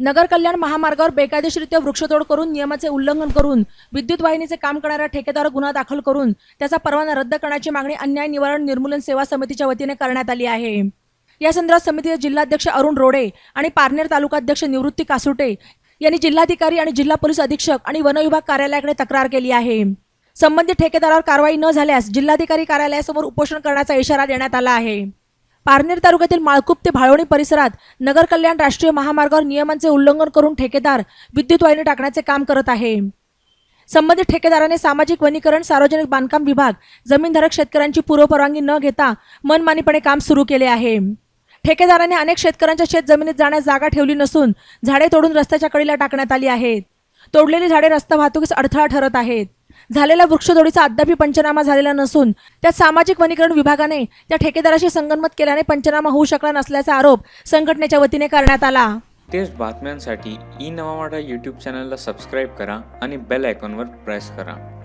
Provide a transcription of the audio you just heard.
नगर कल्याण महामार्गावर बेकायदेशीरित्या वृक्षतोड करून नियमाचे उल्लंघन करून विद्युत वाहिनीचे काम करणाऱ्या ठेकेदार गुन्हा दाखल करून त्याचा परवाना रद्द करण्याची मागणी अन्याय निवारण निर्मूलन सेवा समितीच्या वतीने करण्यात आली आहे. या संदर्भात समितीचे जिल्हाध्यक्ष अरुण रोडे आणि पारनेर तालुकाध्यक्ष निवृत्ती कासुटे यांनी जिल्हाधिकारी आणि जिल्हा पोलीस अधीक्षक आणि वनविभाग कार्यालयाकडे तक्रार केली आहे. संबंधित ठेकेदारावर कारवाई न झाल्यास जिल्हाधिकारी कार्यालयासमोर उपोषण करण्याचा इशारा देण्यात आला आहे. पारनेर तालुक्यातील माळकूप ते भाळवणी परिसरात नगर कल्याण राष्ट्रीय महामार्गावर नियमांचे उल्लंघन करून ठेकेदार विद्युत वाहिनी टाकण्याचे काम करत आहे. संबंधित ठेकेदाराने सामाजिक वनीकरण सार्वजनिक बांधकाम विभाग जमीनधारक शेतकऱ्यांची पूर्वपरवानगी न घेता मनमानीपणे काम सुरू केले आहे. ठेकेदाराने अनेक शेतकऱ्यांच्या शेत जमिनीत जाण्यास जागा ठेवली नसून झाडे तोडून रस्त्याच्या कडीला टाकण्यात आली आहेत. तोडलेली झाडे रस्ता वाहतुकीस अडथळा ठरत आहेत. झालेल्या वृक्षतोडीचा अद्यापी पंचनामा झालेला नसून त्यात सामाजिक वनीकरण विभागाने त्या ठेकेदाराशी संगनमत केल्याने पंचनामा होऊ शकला नसल्याचा आरोप संघटनेच्या वतीने करण्यात आला. तेच बातम्यांसाठी ई नवा यूट्यूब चॅनलला सबस्क्राईब करा आणि बेल आयकॉनवर प्रेस करा.